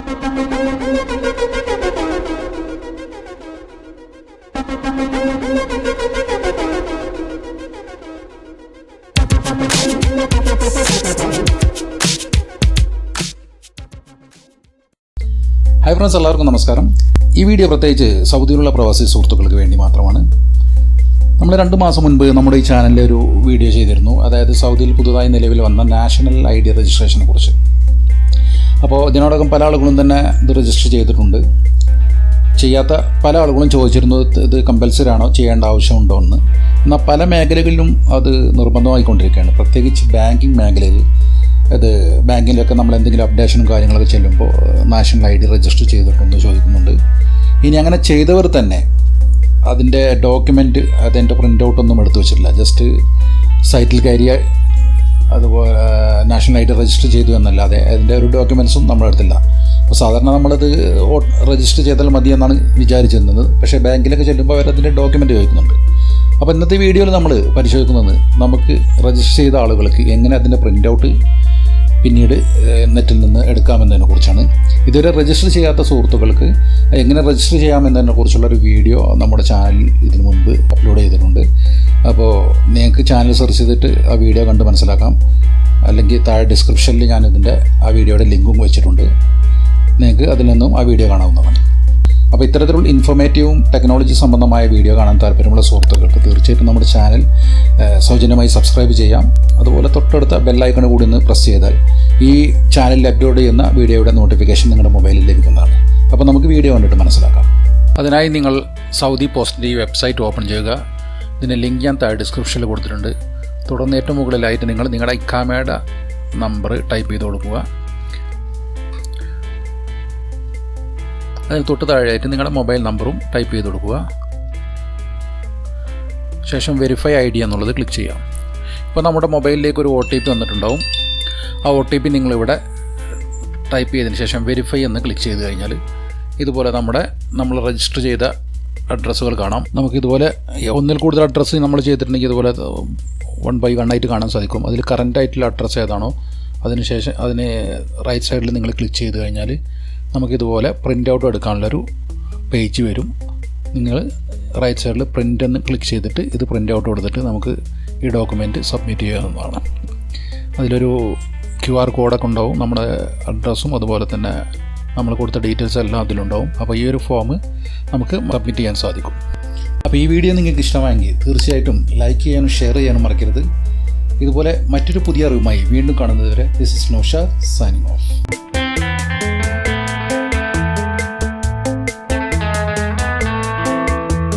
Hi friends എല്ലാവർക്കും നമസ്കാരം. ഈ വീഡിയോ പ്രത്യേകിച്ച് സൗദിയിലുള്ള പ്രവാസി സുഹൃത്തുക്കൾക്ക് വേണ്ടി മാത്രമാണ്. നമ്മൾ രണ്ട് മാസം മുൻപ് നമ്മുടെ ഈ ചാനലിൽ ഒരു വീഡിയോ ചെയ്തിരുന്നു. അതായത് സൗദിയിൽ പുതുതായി നിലവിൽ വന്ന നാഷണൽ ഐ ഡി രജിസ്ട്രേഷനെ കുറിച്ച്. അപ്പോൾ ഇതിനോടകം പല ആളുകളും തന്നെ ഇത് രജിസ്റ്റർ ചെയ്തിട്ടുണ്ട്. ചെയ്യാത്ത പല ആളുകളും ചോദിച്ചിരുന്നു ഇത് ഇത് കമ്പൽസറി ആണോ ചെയ്യേണ്ട ആവശ്യമുണ്ടോ എന്ന്. എന്നാൽ പല മേഖലകളിലും അത് നിർബന്ധമായിക്കൊണ്ടിരിക്കുകയാണ്. പ്രത്യേകിച്ച് ബാങ്കിങ് മേഖലയിൽ അത് ബാങ്കിലൊക്കെ നമ്മൾ എന്തെങ്കിലും അപ്ഡേഷനും കാര്യങ്ങളൊക്കെ ചെല്ലുമ്പോൾ നാഷണൽ ഐ ഡി രജിസ്റ്റർ ചെയ്തിട്ടുണ്ട് ചോദിക്കുന്നുണ്ട്. ഇനി അങ്ങനെ ചെയ്തവർ തന്നെ അതിന്റെ ഡോക്യുമെന്റ് അതിന്റെ പ്രിന്റ് ഔട്ടൊന്നും എടുത്തു വെച്ചിട്ടില്ല. ജസ്റ്റ് സൈറ്റിൽ കയറിയ അതുപോലെ ഐഡി രജിസ്റ്റർ ചെയ്തു എന്നല്ലാതെ അതിന്റെ ഒരു ഡോക്യുമെൻസും നമ്മളെടുത്തില്ല അപ്പോൾ സാധാരണ നമ്മളത് രജിസ്റ്റർ ചെയ്താൽ മതി എന്നാണ് വിചാരിച്ചിരുന്നത്. പക്ഷേ ബാങ്കിലൊക്കെ ചെല്ലുമ്പോൾ അവരതിന്റെ ഡോക്യുമെന്റ് ചോദിക്കുന്നുണ്ട്. അപ്പോൾ ഇന്നത്തെ വീഡിയോയിൽ നമ്മൾ പരിശോധിക്കുന്നത് നമുക്ക് രജിസ്റ്റർ ചെയ്ത ആളുകൾക്ക് എങ്ങനെ അതിന്റെ പ്രിന്റ് ഔട്ട് പിന്നീട് നെറ്റിൽ നിന്ന് എടുക്കാമെന്നതിനെ കുറിച്ചാണ്. ഇതുവരെ രജിസ്റ്റർ ചെയ്യാത്ത സുഹൃത്തുക്കൾക്ക് എങ്ങനെ രജിസ്റ്റർ ചെയ്യാമെന്നതിനെ കുറിച്ചുള്ളൊരു വീഡിയോ നമ്മുടെ ചാനലിൽ ഇതിനു മുൻപ് അപ്ലോഡ് ചെയ്തിട്ടുണ്ട്. അപ്പോൾ നിങ്ങൾക്ക് ചാനൽ സെർച്ച് ചെയ്തിട്ട് ആ വീഡിയോ കണ്ട് മനസ്സിലാക്കാം. അല്ലെങ്കിൽ താഴെ ഡിസ്ക്രിപ്ഷനിൽ ഞാനിതിന്റെ ആ വീഡിയോയുടെ ലിങ്കും വെച്ചിട്ടുണ്ട്. നിങ്ങൾക്ക് അതിൽ നിന്നും ആ വീഡിയോ കാണാവുന്നതാണ്. അപ്പോൾ ഇത്തരത്തിലുള്ള ഇൻഫോർമേറ്റീവും ടെക്നോളജി സംബന്ധമായ വീഡിയോ കാണാൻ താല്പര്യമുള്ള സുഹൃത്തുക്കൾക്ക് തീർച്ചയായിട്ടും നമ്മുടെ ചാനൽ സൗജന്യമായി സബ്സ്ക്രൈബ് ചെയ്യാം. അതുപോലെ തൊട്ടടുത്ത ബെല്ലൈക്കൺ കൂടി ഒന്ന് പ്രസ് ചെയ്താൽ ഈ ചാനലിൽ അപ്ലോഡ് ചെയ്യുന്ന വീഡിയോയുടെ നോട്ടിഫിക്കേഷൻ നിങ്ങളുടെ മൊബൈലിൽ ലഭിക്കുന്നതാണ്. അപ്പോൾ നമുക്ക് വീഡിയോ കണ്ടിട്ട് മനസ്സിലാക്കാം. അതിനായി നിങ്ങൾ സൗദി പോസ്റ്റിന്റെ ഈ വെബ്സൈറ്റ് ഓപ്പൺ ചെയ്യുക. ഇതിന്റെ ലിങ്ക് ഞാൻ താഴെ ഡിസ്ക്രിപ്ഷനിൽ കൊടുത്തിട്ടുണ്ട്. തുടർന്ന് ഏറ്റവും മുകളിലായിട്ട് നിങ്ങൾ നിങ്ങളുടെ ഇക്കാമയുടെ നമ്പർ ടൈപ്പ് ചെയ്ത് കൊടുക്കുക. അതിന് തൊട്ട് താഴെയായിട്ട് നിങ്ങളുടെ മൊബൈൽ നമ്പറും ടൈപ്പ് ചെയ്ത് കൊടുക്കുക. ശേഷം വെരിഫൈ ഐ ഡി എന്നുള്ളത് ക്ലിക്ക് ചെയ്യാം. ഇപ്പോൾ നമ്മുടെ മൊബൈലിലേക്ക് ഒരു ഒ ടി പി വന്നിട്ടുണ്ടാവും. ആ ഒ ടി പി നിങ്ങളിവിടെ ടൈപ്പ് ചെയ്തതിന് ശേഷം വെരിഫൈ എന്ന് ക്ലിക്ക് ചെയ്ത് കഴിഞ്ഞാൽ ഇതുപോലെ നമ്മുടെ നമ്മൾ രജിസ്റ്റർ ചെയ്ത അഡ്രസ്സുകൾ കാണാം. നമുക്ക് ഇതുപോലെ ഒന്നിൽ കൂടുതൽ അഡ്രസ്സ് നമ്മൾ ചെയ്തിട്ടുണ്ടെങ്കിൽ ഇതുപോലെ വൺ ബൈ വൺ ആയിട്ട് കാണാൻ സാധിക്കും. അതിൽ കറന്റ് ആയിട്ടുള്ള അഡ്രസ്സ് ഏതാണോ അതിനുശേഷം അതിന് റൈറ്റ് സൈഡിൽ നിങ്ങൾ ക്ലിക്ക് ചെയ്ത് കഴിഞ്ഞാൽ നമുക്കിതുപോലെ പ്രിന്റ് ഔട്ട് എടുക്കാനുള്ളൊരു പേജ് വരും. നിങ്ങൾ റൈറ്റ് സൈഡിൽ പ്രിന്റ് എന്ന് ക്ലിക്ക് ചെയ്തിട്ട് ഇത് പ്രിന്റ് ഔട്ട് കൊടുത്തിട്ട് നമുക്ക് ഈ ഡോക്യുമെന്റ് സബ്മിറ്റ് ചെയ്യാവുന്നതാണ് അതിലൊരു ക്യു ആർ കോഡൊക്കെ ഉണ്ടാവും. നമ്മുടെ അഡ്രസ്സും അതുപോലെ തന്നെ നമ്മൾ കൊടുത്ത ഡീറ്റെയിൽസ് എല്ലാം അതിലുണ്ടാവും. അപ്പോൾ ഈ ഒരു ഫോം നമുക്ക് സബ്മിറ്റ് ചെയ്യാൻ സാധിക്കും. അപ്പോൾ ഈ വീഡിയോ നിങ്ങൾക്ക് ഇഷ്ടമായെങ്കിൽ തീർച്ചയായിട്ടും ലൈക്ക് ചെയ്യാനും ഷെയർ ചെയ്യാനും മറക്കരുത്. ഇതുപോലെ മറ്റൊരു പുതിയ അറിവുമായി വീണ്ടും കാണുന്നതുവരെ this is Nosha signing off